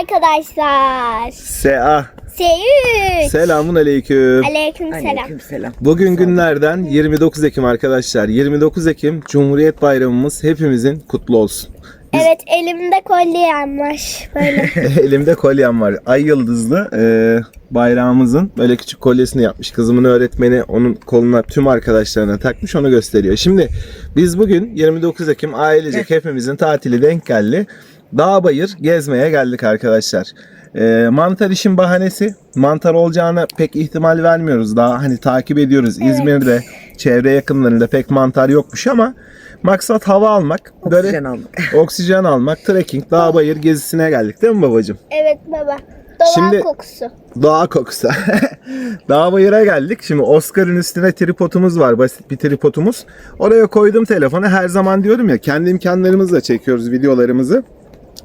arkadaşlar. Sea. Seyüç. Selamun aleyküm. Aleyküm selam. Aleykümselam. Bugün günlerden 29 Ekim arkadaşlar. 29 Ekim Cumhuriyet Bayramımız hepimizin kutlu olsun. Evet elimde kolyem var. Böyle. Elimde kolyem var. Ay yıldızlı e, bayrağımızın böyle küçük kolyesini yapmış. Kızımın öğretmeni onun koluna tüm arkadaşlarına takmış onu gösteriyor. Şimdi biz bugün 29 Ekim ailecek hepimizin tatili denk geldi. Dağ bayır gezmeye geldik arkadaşlar. E, mantar işin bahanesi. Mantar olacağına pek ihtimal vermiyoruz. Daha hani takip ediyoruz. İzmir'de çevre yakınlarında pek mantar yokmuş ama maksat hava almak. Böyle Oksijen almak. oksijen almak, trekking, dağ bayır gezisine geldik değil mi babacığım? evet baba. Doğa Şimdi- kokusu. Doğa kokusu. dağ bayıra geldik. Şimdi Oscar'ın üstüne tripodumuz var. Basit bir tripodumuz. Oraya koydum telefonu. Her zaman diyorum ya kendi imkanlarımızla çekiyoruz videolarımızı.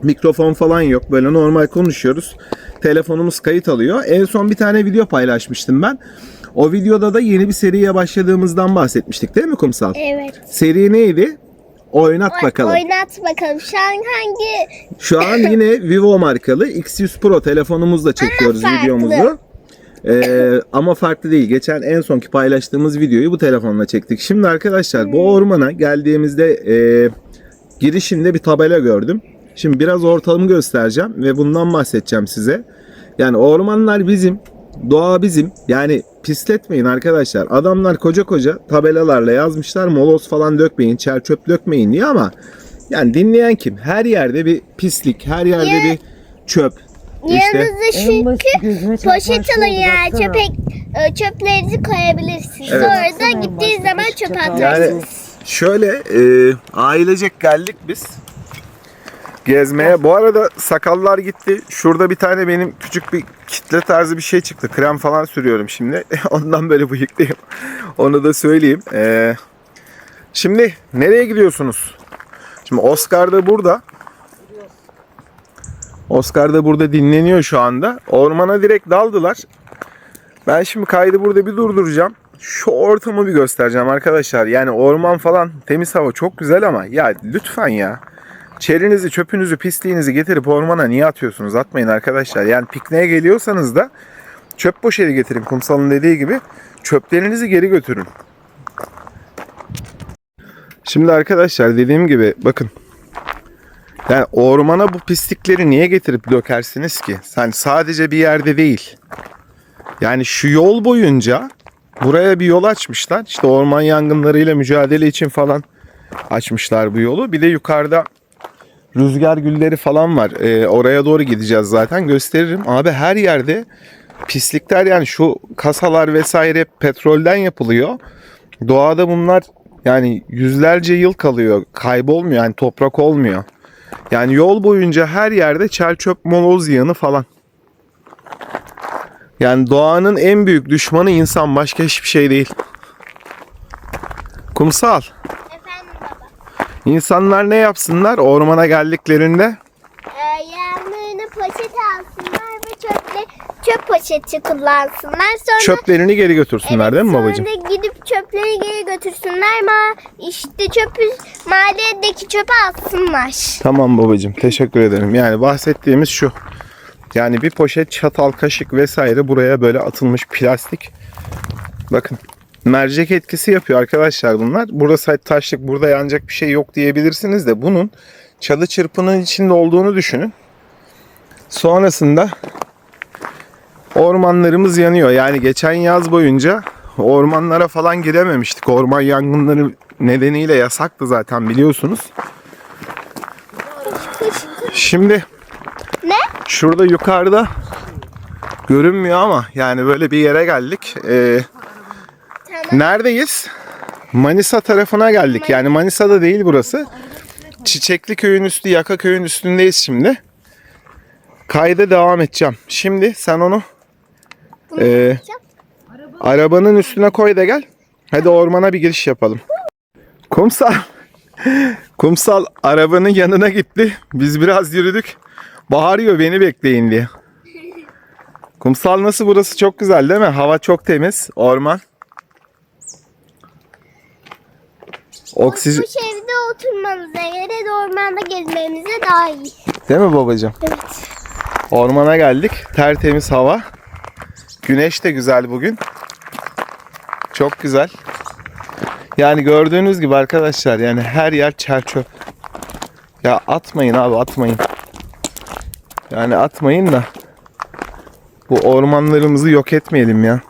Mikrofon falan yok. Böyle normal konuşuyoruz. Telefonumuz kayıt alıyor. En son bir tane video paylaşmıştım ben. O videoda da yeni bir seriye başladığımızdan bahsetmiştik değil mi Kumsal? Evet. Seri neydi? Oynat Oy- bakalım. Oynat bakalım. Şu an hangi Şu an yine Vivo markalı X100 Pro telefonumuzla çekiyoruz farklı. videomuzu. Ee, ama farklı değil. Geçen en sonki paylaştığımız videoyu bu telefonla çektik. Şimdi arkadaşlar bu ormana geldiğimizde e, girişinde bir tabela gördüm. Şimdi biraz ortalımı göstereceğim ve bundan bahsedeceğim size. Yani ormanlar bizim, doğa bizim. Yani pisletmeyin arkadaşlar. Adamlar koca koca tabelalarla yazmışlar. Moloz falan dökmeyin, çer çöp dökmeyin diye ama yani dinleyen kim? Her yerde bir pislik, her yerde Ya- bir çöp. İşte yanınızda çünkü poşet alın ya. baksana. Çöpe e, çöplerinizi koyabilirsiniz. Evet. Sonra da gittiğiniz zaman çöpe atarsınız. Yani şöyle e, ailecek geldik biz gezmeye. Bu arada sakallar gitti. Şurada bir tane benim küçük bir kitle tarzı bir şey çıktı. Krem falan sürüyorum şimdi. Ondan böyle bıyıklıyım. Onu da söyleyeyim. E, şimdi nereye gidiyorsunuz? Şimdi Oscar da burada. Oscar da burada dinleniyor şu anda. Ormana direkt daldılar. Ben şimdi kaydı burada bir durduracağım. Şu ortamı bir göstereceğim arkadaşlar. Yani orman falan temiz hava çok güzel ama ya lütfen ya. Çerinizi, çöpünüzü, pisliğinizi getirip ormana niye atıyorsunuz? Atmayın arkadaşlar. Yani pikniğe geliyorsanız da çöp poşeti getirin. Kumsal'ın dediği gibi çöplerinizi geri götürün. Şimdi arkadaşlar dediğim gibi bakın. Yani ormana bu pislikleri niye getirip dökersiniz ki? Yani sadece bir yerde değil. Yani şu yol boyunca buraya bir yol açmışlar. İşte orman yangınlarıyla mücadele için falan açmışlar bu yolu. Bir de yukarıda rüzgar gülleri falan var. Ee, oraya doğru gideceğiz zaten gösteririm. Abi her yerde pislikler yani şu kasalar vesaire petrolden yapılıyor. Doğada bunlar yani yüzlerce yıl kalıyor. Kaybolmuyor yani toprak olmuyor. Yani yol boyunca her yerde çer çöp moloz yığını falan. Yani doğanın en büyük düşmanı insan başka hiçbir şey değil. Kumsal. İnsanlar ne yapsınlar ormana geldiklerinde? Ee, yerlerine poşet alsınlar ve çöple, çöp poşeti kullansınlar. Sonra Çöplerini geri götürsünler değil mi babacığım? Sonra da gidip çöpleri geri götürsünler. Ma işte çöpü mahalledeki çöpe atsınlar. Tamam babacığım teşekkür ederim. Yani bahsettiğimiz şu. Yani bir poşet çatal, kaşık vesaire buraya böyle atılmış plastik. Bakın mercek etkisi yapıyor arkadaşlar bunlar. Burası taşlık, burada yanacak bir şey yok diyebilirsiniz de bunun çalı çırpının içinde olduğunu düşünün. Sonrasında ormanlarımız yanıyor. Yani geçen yaz boyunca ormanlara falan gidememiştik. Orman yangınları nedeniyle yasaktı zaten biliyorsunuz. Şimdi Ne? şurada yukarıda görünmüyor ama yani böyle bir yere geldik. Ee. Neredeyiz? Manisa tarafına geldik. Yani Manisa'da değil burası. Çiçekli köyün üstü, Yaka köyün üstündeyiz şimdi. Kayda devam edeceğim. Şimdi sen onu yapacağım. arabanın üstüne koy da gel. Hadi ormana bir giriş yapalım. Kumsal. Kumsal arabanın yanına gitti. Biz biraz yürüdük. Bağırıyor beni bekleyin diye. Kumsal nasıl burası çok güzel değil mi? Hava çok temiz. Orman. Oksijen. Bu evde oturmamıza göre ormanda gezmemize daha iyi. Değil mi babacığım? Evet. Ormana geldik. Tertemiz hava. Güneş de güzel bugün. Çok güzel. Yani gördüğünüz gibi arkadaşlar yani her yer çer çöp. Ya atmayın abi atmayın. Yani atmayın da bu ormanlarımızı yok etmeyelim ya.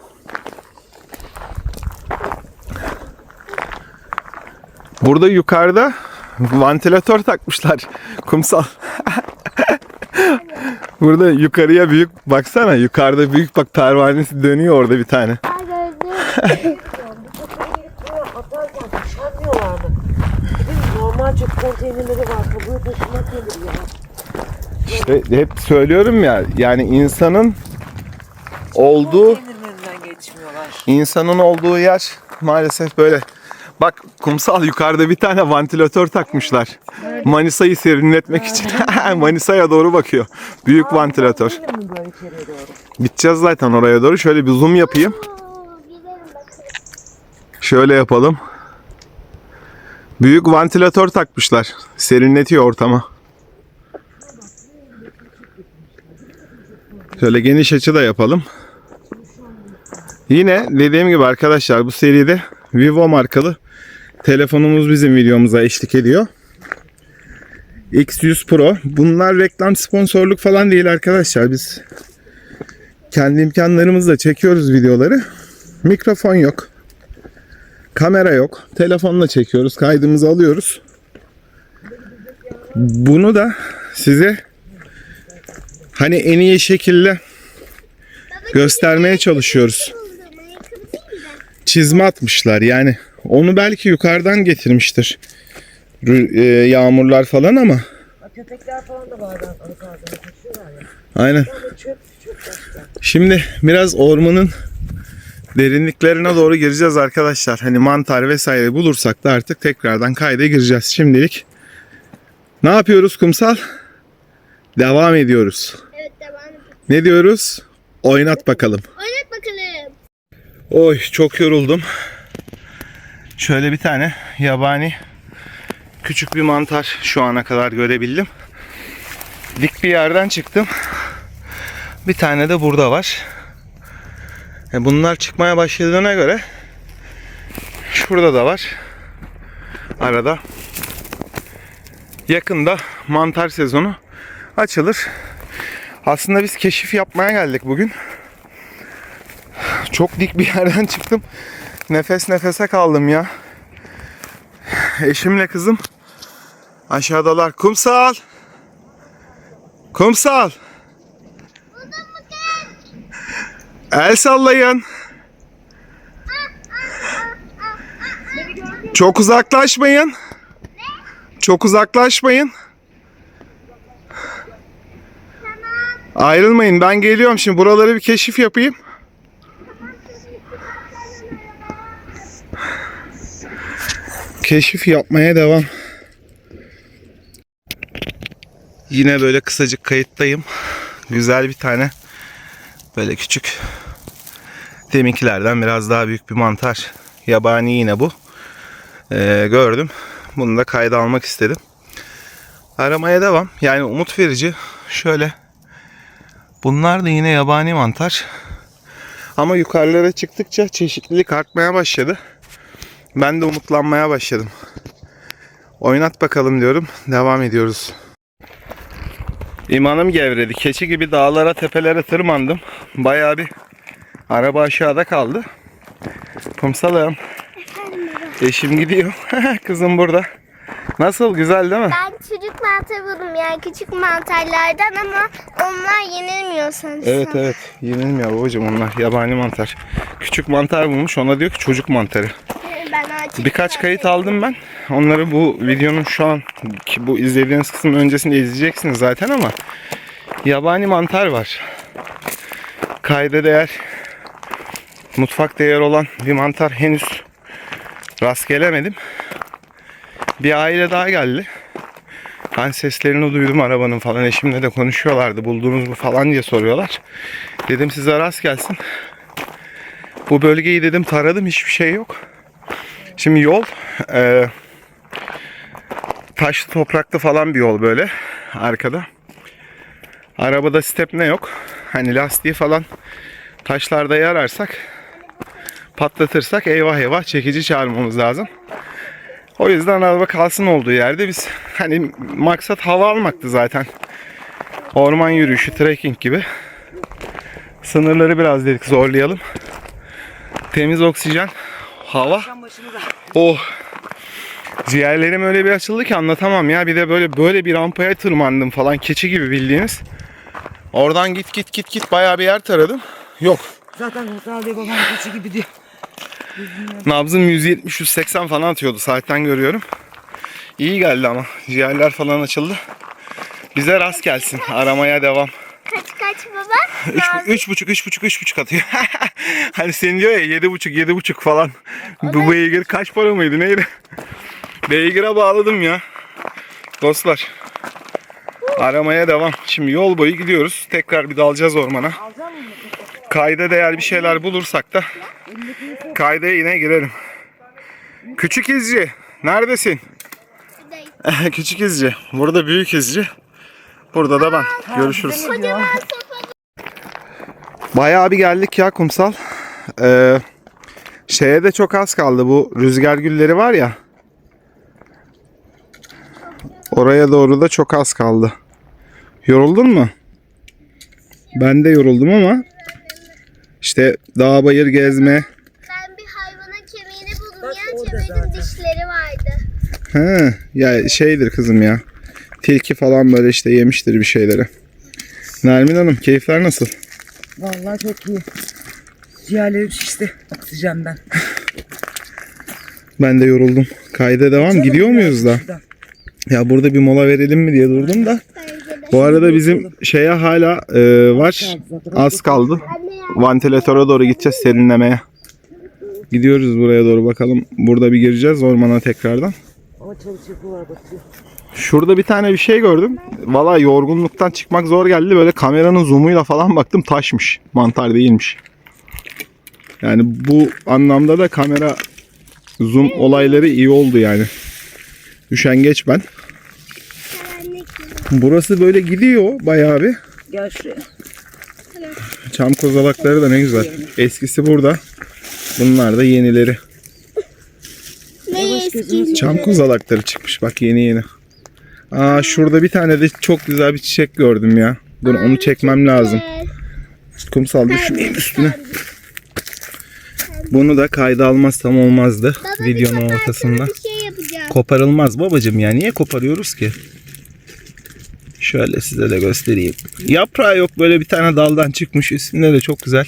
Burada yukarıda vantilatör takmışlar. Kumsal. Burada yukarıya büyük baksana yukarıda büyük bak pervanesi dönüyor orada bir tane. Aa, gördüm. Buraya atarken düşemiyorlardı. Bizim normal çöp konteynerleri var. Kabuğu taşımak nedir ya? İşte hep söylüyorum ya yani insanın olduğu insanın olduğu yer maalesef böyle. Bak kumsal yukarıda bir tane vantilatör takmışlar. Manisa'yı serinletmek için. Manisa'ya doğru bakıyor. Büyük vantilatör. İçeriye doğru? Gideceğiz zaten oraya doğru. Şöyle bir zoom yapayım. Şöyle yapalım. Büyük vantilatör takmışlar. Serinletiyor ortamı. Şöyle geniş açı da yapalım. Yine dediğim gibi arkadaşlar bu seride Vivo markalı telefonumuz bizim videomuza eşlik ediyor. X100 Pro. Bunlar reklam sponsorluk falan değil arkadaşlar. Biz kendi imkanlarımızla çekiyoruz videoları. Mikrofon yok. Kamera yok. Telefonla çekiyoruz. Kaydımızı alıyoruz. Bunu da size hani en iyi şekilde göstermeye çalışıyoruz. Çizme atmışlar yani. Onu belki yukarıdan getirmiştir. Rü- e, Yağmurlar falan ama Ha, Köpekler falan da bazen ağzına ya. aynen. Çöp çöp. Şimdi biraz ormanın derinliklerine doğru gireceğiz arkadaşlar. Hani mantar vesaire bulursak da artık tekrardan kayda gireceğiz. Şimdilik ne yapıyoruz kumsal? Devam ediyoruz. Evet devam edelim. Ne diyoruz? Oynat bakalım. Oynat bakalım. Oy çok yoruldum. Şöyle bir tane yabani küçük bir mantar şu ana kadar görebildim. Dik bir yerden çıktım. Bir tane de burada var. E, Bunlar çıkmaya başladığına göre şurada da var. Arada yakında mantar sezonu açılır. Aslında biz keşif yapmaya geldik bugün. Çok dik bir yerden çıktım. Nefes nefese kaldım ya. Eşimle kızım aşağıdalar. Kumsal. Kumsal. El sallayın. Çok uzaklaşmayın. Çok uzaklaşmayın. Ayrılmayın. Ben geliyorum şimdi. Buraları bir keşif yapayım. Keşif yapmaya devam. Yine böyle kısacık kayıttayım. Güzel bir tane böyle küçük deminkilerden biraz daha büyük bir mantar. Yabani yine bu. Ee, gördüm. Bunu da kayda almak istedim. Aramaya devam. Yani umut verici. Şöyle. Bunlar da yine yabani mantar. Ama yukarılara çıktıkça çeşitlilik artmaya başladı. Ben de umutlanmaya başladım. Oynat bakalım diyorum. Devam ediyoruz. İmanım gevredi. Keçi gibi dağlara tepelere tırmandım. Bayağı bir araba aşağıda kaldı. Kumsalım. Eşim gidiyor. Kızım burada. Nasıl güzel değil mi? Ben çocuk mantar buldum yani küçük mantarlardan ama onlar yenilmiyor sanırsam. Evet evet. Yenilmiyor babacığım onlar. Yabani mantar. Küçük mantar bulmuş. Ona diyor ki çocuk mantarı. Birkaç kayıt aldım ben. Onları bu videonun şu an ki bu izlediğiniz kısmın öncesinde izleyeceksiniz zaten ama yabani mantar var. Kayda değer mutfak değer olan bir mantar henüz rast gelemedim. Bir aile daha geldi. Ben seslerini duydum arabanın falan. Eşimle de konuşuyorlardı. Buldunuz mu falan diye soruyorlar. Dedim size rast gelsin. Bu bölgeyi dedim taradım hiçbir şey yok. Şimdi yol e, taşlı topraklı falan bir yol böyle arkada. Arabada stepne yok. Hani lastiği falan taşlarda yararsak patlatırsak eyvah eyvah çekici çağırmamız lazım. O yüzden araba kalsın olduğu yerde biz hani maksat hava almaktı zaten. Orman yürüyüşü, trekking gibi. Sınırları biraz dedik zorlayalım. Temiz oksijen, hava. Oh. Ciğerlerim öyle bir açıldı ki anlatamam ya. Bir de böyle böyle bir rampaya tırmandım falan keçi gibi bildiğiniz. Oradan git git git git bayağı bir yer taradım. Yok. Zaten Mustafa Bey babam keçi gibi diyor. Nabzım 170-180 falan atıyordu saatten görüyorum. İyi geldi ama. Ciğerler falan açıldı. Bize rast gelsin. Aramaya devam. Kaç kaç baba? Üç, üç buçuk, üç buçuk, üç buçuk atıyor. hani senin diyor ya yedi buçuk, yedi buçuk falan. Bu beygir kaç para mıydı neydi? Beygire bağladım ya. Dostlar. Aramaya devam. Şimdi yol boyu gidiyoruz. Tekrar bir dalacağız ormana. Kayda değer bir şeyler bulursak da kayda yine girelim. Küçük izci. Neredesin? Küçük izci. Burada büyük izci. Burada da ben. Görüşürüz. Bayağı bir geldik ya kumsal. Ee, şeye de çok az kaldı. Bu rüzgar gülleri var ya. Oraya doğru da çok az kaldı. Yoruldun mu? Ben de yoruldum ama işte dağ bayır gezme. Ben bir hayvanın kemiğini buldum. Bak çevirdim zaten. dişleri vardı. Ha, ya şeydir kızım ya. Tilki falan böyle işte yemiştir bir şeyleri. Nermin Hanım keyifler nasıl? Vallahi çok iyi. Ciğerlerim şişti oksijenden. Ben de yoruldum. Kayda devam. Gidiyor muyuz da? Şuradan. Ya burada bir mola verelim mi diye durdum da. Bu arada bizim şeye hala e, var. Az kaldı. Vantilatöre doğru gideceğiz serinlemeye. Gidiyoruz buraya doğru bakalım. Burada bir gireceğiz ormana tekrardan. Ama çalışıklı var batıyor. Şurada bir tane bir şey gördüm. Valla yorgunluktan çıkmak zor geldi. Böyle kameranın zoomuyla falan baktım taşmış. Mantar değilmiş. Yani bu anlamda da kamera zoom olayları iyi oldu yani. Üşengeç ben. Burası böyle gidiyor bayağı bir. Gel şuraya. Çam kozalakları da ne güzel. Eskisi burada. Bunlar da yenileri. Eski. Çam kozalakları çıkmış bak yeni yeni. Aa şurada bir tane de çok güzel bir çiçek gördüm ya. Dur onu çekmem lazım. Kumsal düşmeyeyim üstüne. Bunu da kayda almazsam olmazdı Baba videonun bir ortasında. Bir şey yapacağım. Koparılmaz babacım ya. Niye koparıyoruz ki? Şöyle size de göstereyim. Yaprağı yok böyle bir tane daldan çıkmış. Üstünde de çok güzel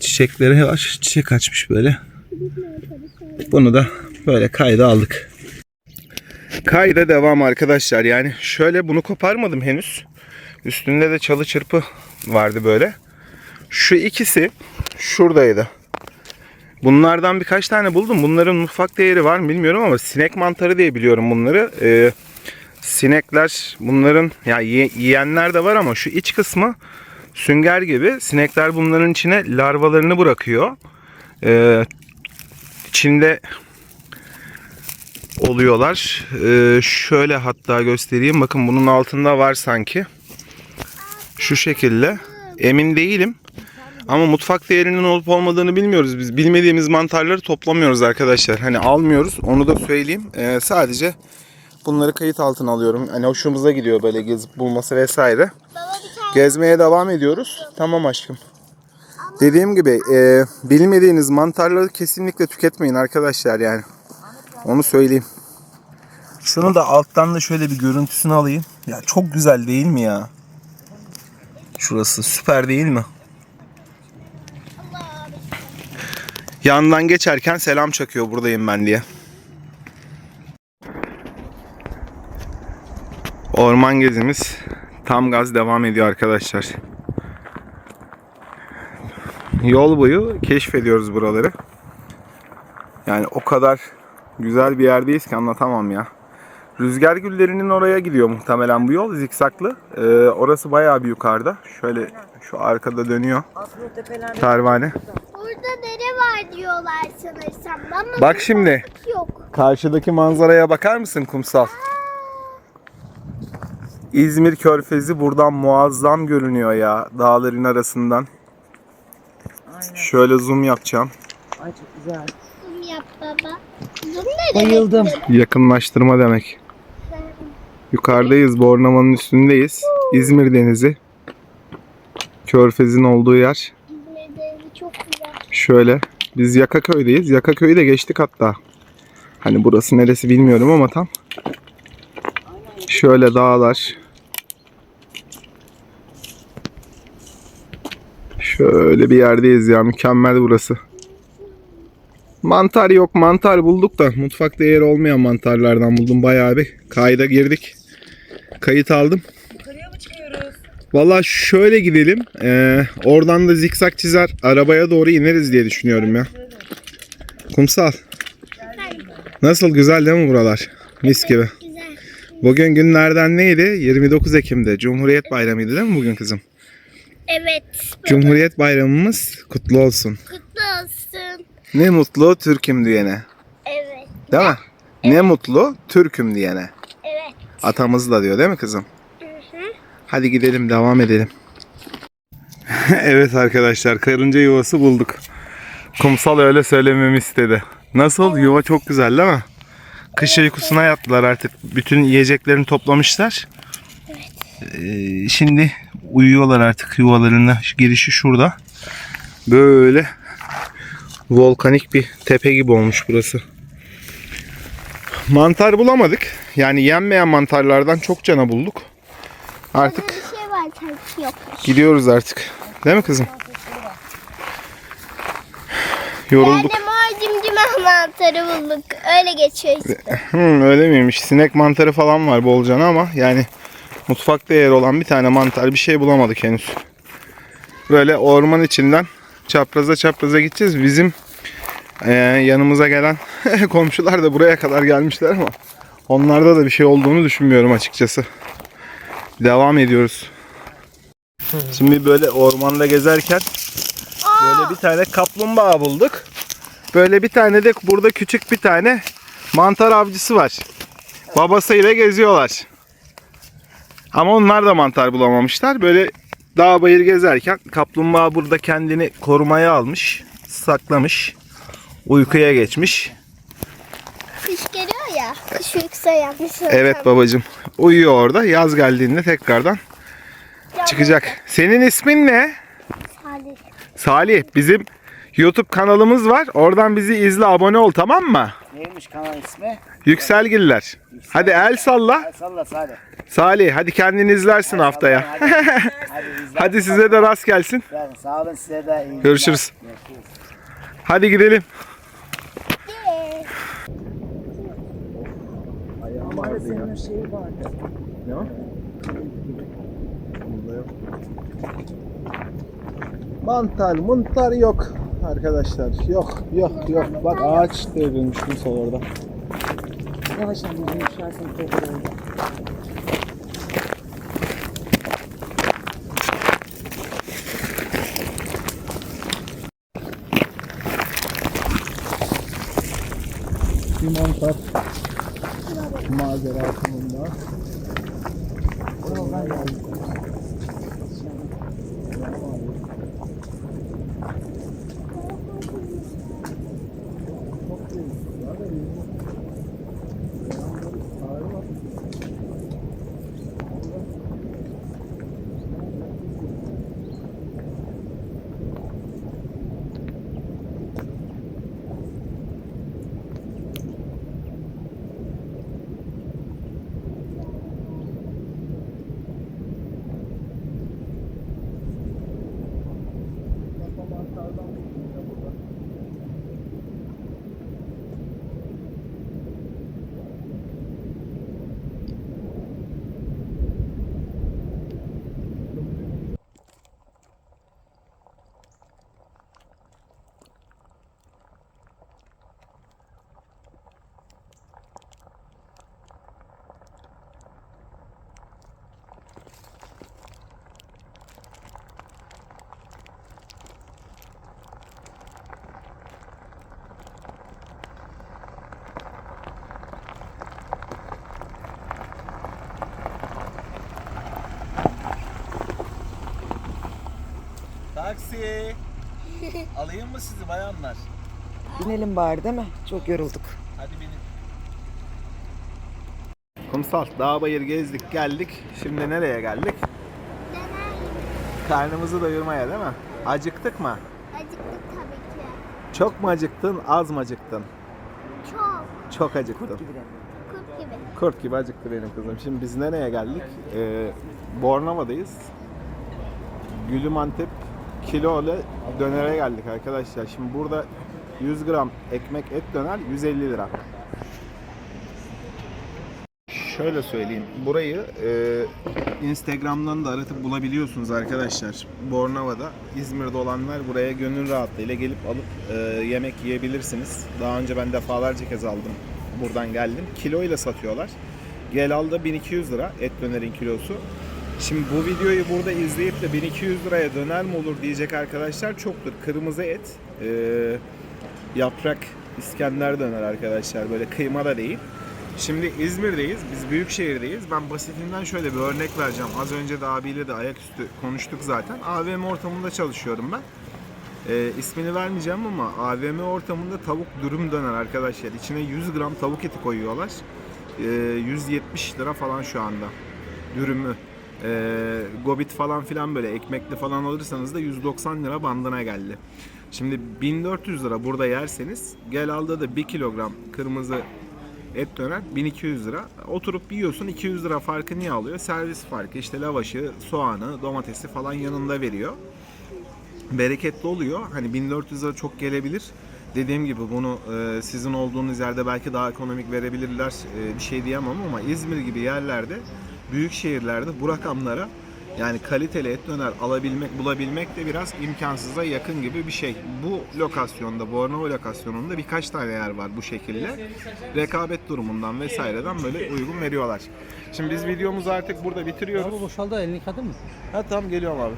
çiçekleri var. Çiçek açmış böyle. Bunu da böyle kayda aldık. Kayda devam arkadaşlar. Yani şöyle bunu koparmadım henüz. Üstünde de çalı çırpı vardı böyle. Şu ikisi şuradaydı. Bunlardan birkaç tane buldum. Bunların mutfak değeri var mı bilmiyorum ama sinek mantarı diye biliyorum bunları. Ee, sinekler bunların ya ye- yiyenler de var ama şu iç kısmı sünger gibi. Sinekler bunların içine larvalarını bırakıyor. Ee, içinde oluyorlar. Ee, şöyle hatta göstereyim. Bakın bunun altında var sanki. Şu şekilde. Emin değilim. Ama mutfak değerinin olup olmadığını bilmiyoruz biz. Bilmediğimiz mantarları toplamıyoruz arkadaşlar. Hani almıyoruz. Onu da söyleyeyim. Ee, sadece bunları kayıt altına alıyorum. Hani hoşumuza gidiyor böyle gezip bulması vesaire. Gezmeye devam ediyoruz. Tamam aşkım. Dediğim gibi e, bilmediğiniz mantarları kesinlikle tüketmeyin arkadaşlar yani. Onu söyleyeyim. Şunu da alttan da şöyle bir görüntüsünü alayım. Ya çok güzel değil mi ya? Şurası süper değil mi? Yandan geçerken selam çakıyor buradayım ben diye. Orman gezimiz tam gaz devam ediyor arkadaşlar. Yol boyu keşfediyoruz buraları. Yani o kadar güzel bir yerdeyiz ki anlatamam ya. Rüzgar güllerinin oraya gidiyor muhtemelen bu yol zikzaklı. Ee, orası bayağı bir yukarıda. Şöyle şu arkada dönüyor pervane. burada dere var diyorlar sanırsam. Ama Bak şimdi yok. karşıdaki manzaraya bakar mısın kumsal? İzmir Körfezi buradan muazzam görünüyor ya dağların arasından. Aynen. Şöyle zoom yapacağım. Ay çok güzel. Yap baba. Zoom ne demek? Bayıldım. Yakınlaştırma demek. Yukarıdayız, Bornova'nın üstündeyiz. İzmir Denizi. Körfez'in olduğu yer. İzmir'de çok güzel. Şöyle. Biz Yakaköy'deyiz. Yakaköy'ü de geçtik hatta. Hani burası neresi bilmiyorum ama tam. Şöyle dağlar. Şöyle bir yerdeyiz ya. Mükemmel burası. Mantar yok. Mantar bulduk da mutfakta yer olmayan mantarlardan buldum. Bayağı bir kayda girdik. Kayıt aldım. Yukarıya mı çıkıyoruz? Valla şöyle gidelim. Ee, oradan da zikzak çizer arabaya doğru ineriz diye düşünüyorum ya. Kumsal. Nasıl güzel değil mi buralar? Mis gibi. Güzel. Bugün günlerden neydi? 29 Ekim'de. Cumhuriyet Bayramı'ydı değil mi bugün kızım? Evet. Cumhuriyet Bayramımız kutlu olsun. Kutlu olsun. Ne mutlu Türk'üm diyene. Evet. Değil mi? Ne mutlu Türk'üm diyene. Evet. Atamız da diyor değil mi kızım? Hı hı. Hadi gidelim devam edelim. evet arkadaşlar karınca yuvası bulduk. Kumsal öyle söylememi istedi. Nasıl? Yuva çok güzel değil mi? Kış uykusuna yattılar artık. Bütün yiyeceklerini toplamışlar. Ee, şimdi uyuyorlar artık yuvalarına. Girişi şurada. Böyle volkanik bir tepe gibi olmuş burası. Mantar bulamadık. Yani yenmeyen mantarlardan çok cana bulduk. Artık şey var gidiyoruz artık. Değil mi kızım? Yorulduk. Ben de mor cimcime mantarı bulduk. Öyle geçiyor işte. Hmm, öyle miymiş? Sinek mantarı falan var bolcana ama yani mutfakta yer olan bir tane mantar bir şey bulamadık henüz. Böyle orman içinden çapraza çapraza gideceğiz. Bizim eee, yanımıza gelen komşular da buraya kadar gelmişler ama onlarda da bir şey olduğunu düşünmüyorum açıkçası. Devam ediyoruz. Şimdi böyle ormanda gezerken böyle bir tane kaplumbağa bulduk. Böyle bir tane de burada küçük bir tane mantar avcısı var. Babasıyla geziyorlar. Ama onlar da mantar bulamamışlar. Böyle dağ bayır gezerken kaplumbağa burada kendini korumaya almış, saklamış, uykuya geçmiş. Kış geliyor ya. Kış uykusu yapmış. Evet babacım. Uyuyor orada. Yaz geldiğinde tekrardan çıkacak. Senin ismin ne? Salih. Salih. Bizim YouTube kanalımız var. Oradan bizi izle, abone ol tamam mı? Neymiş kanal ismi? Yükselgiller. Hadi el salla. Hadi salla hadi. Salih hadi kendini izlersin haftaya. Hadi, hadi. Hadi size de rast gelsin. Efendim, Sağ olun size de iyi Görüşürüz. Görüşürüz. Hadi gidelim. Şeyi vardı. Mantar, mantar yok arkadaşlar. Yok, yok, yok. Bak ağaç devrilmiş sol orada. Yavaş anneciğim düşersin tekrar. Bir mantar macera sonunda. Taksi. Alayım mı sizi bayanlar? Binelim bari değil mi? Çok yorulduk. Hadi binin. Kumsal, dağ bayır gezdik geldik. Şimdi nereye geldik? Karnımızı doyurmaya değil mi? Acıktık mı? Acıktık tabii ki. Çok mu acıktın, az mı acıktın? Çok. Çok acıktım. Kurt gibi. Kurt gibi acıktı benim kızım. Şimdi biz nereye geldik? Ee, Bornova'dayız. Gülümantep kilolu dönere geldik arkadaşlar. Şimdi burada 100 gram ekmek et döner 150 lira. Şöyle söyleyeyim. Burayı e, Instagram'dan da aratıp bulabiliyorsunuz arkadaşlar. Bornova'da, İzmir'de olanlar buraya gönül rahatlığıyla gelip alıp e, yemek yiyebilirsiniz. Daha önce ben defalarca kez aldım. Buradan geldim. Kiloyla satıyorlar. Gel al da 1200 lira et dönerin kilosu. Şimdi bu videoyu burada izleyip de 1200 liraya döner mi olur diyecek arkadaşlar çoktur. Kırmızı et, e, yaprak İskender döner arkadaşlar. Böyle kıyma da değil. Şimdi İzmir'deyiz. Biz büyük şehirdeyiz. Ben basitinden şöyle bir örnek vereceğim. Az önce de abiyle de ayaküstü konuştuk zaten. AVM ortamında çalışıyorum ben. Ee, ismini vermeyeceğim ama AVM ortamında tavuk dürüm döner arkadaşlar. İçine 100 gram tavuk eti koyuyorlar. Ee, 170 lira falan şu anda. Dürümü. Ee, gobit falan filan böyle ekmekli falan alırsanız da 190 lira bandına geldi. Şimdi 1400 lira burada yerseniz gel alda da 1 kilogram kırmızı et döner 1200 lira. Oturup yiyorsun 200 lira farkı niye alıyor? Servis farkı işte lavaşı, soğanı, domatesi falan yanında veriyor bereketli oluyor. Hani 1400 lira çok gelebilir. Dediğim gibi bunu e, sizin olduğunuz yerde belki daha ekonomik verebilirler. E, bir şey diyemem ama İzmir gibi yerlerde, büyük şehirlerde bu rakamlara yani kaliteli et döner alabilmek, bulabilmek de biraz imkansıza yakın gibi bir şey. Bu lokasyonda, Bornova lokasyonunda birkaç tane yer var bu şekilde. Rekabet durumundan vesaireden böyle uygun veriyorlar. Şimdi biz videomuzu artık burada bitiriyoruz. Abi boşaldı elini yıkadın mı? Ha tamam geliyorum abi.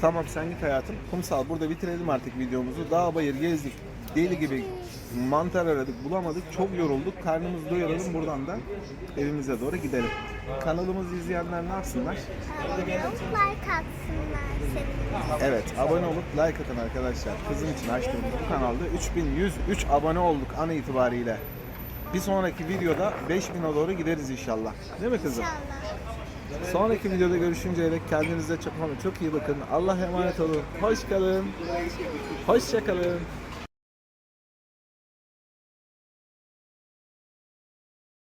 Tamam sen git hayatım. Kumsal burada bitirelim artık videomuzu. Dağ bayır gezdik. Deli gibi mantar aradık bulamadık. Çok yorulduk. Karnımızı doyuralım buradan da evimize doğru gidelim. Kanalımızı izleyenler ne yapsınlar? Abone olup like atsınlar seviniriz. Evet abone olup like atın arkadaşlar. Kızım için açtığımız bu kanalda 3103 abone olduk an itibariyle. Bir sonraki videoda 5000'e doğru gideriz inşallah. Değil mi kızım? İnşallah. Sonraki videoda görüşünceye dek kendinize çok çok iyi bakın. Allah'a emanet olun. Hoş kalın. Hoşça kalın.